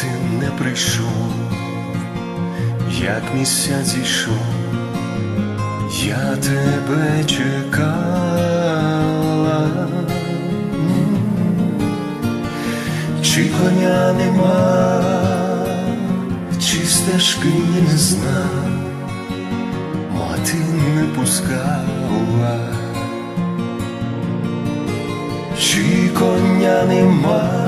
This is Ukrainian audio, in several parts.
ти не прийшов, як місяць зійшов, я тебе чекала, чи коня нема, чи стежки не зна, мати не пускала, чи коня нема,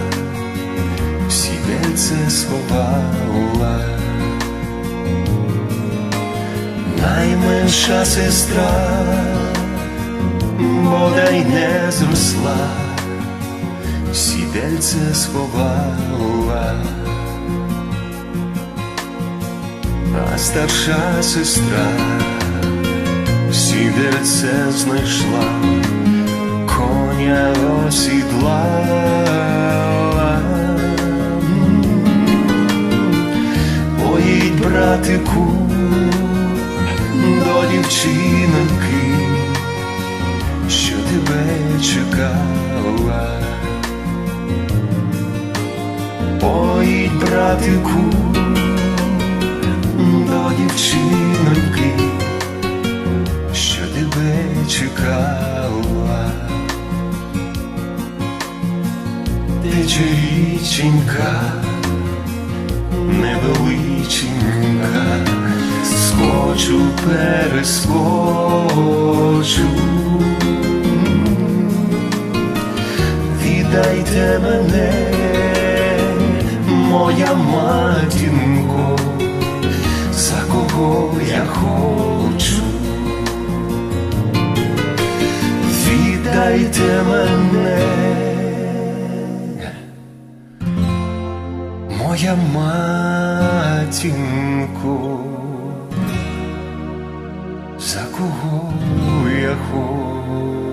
сідельце сховала. Найменша сестра бодай не зросла, сідельце сховала. А старша сестра сідельце знайшла, братику, до дівчинки, що тебе чекала. Поїдь, братику, до дівчинки, що тебе чекала. Тече річенька, невеличенька, скочу, перескочу. Віддайте мене, моя матінко, за кого я хочу. Віддайте мене, моя матінко, за кого я хочу.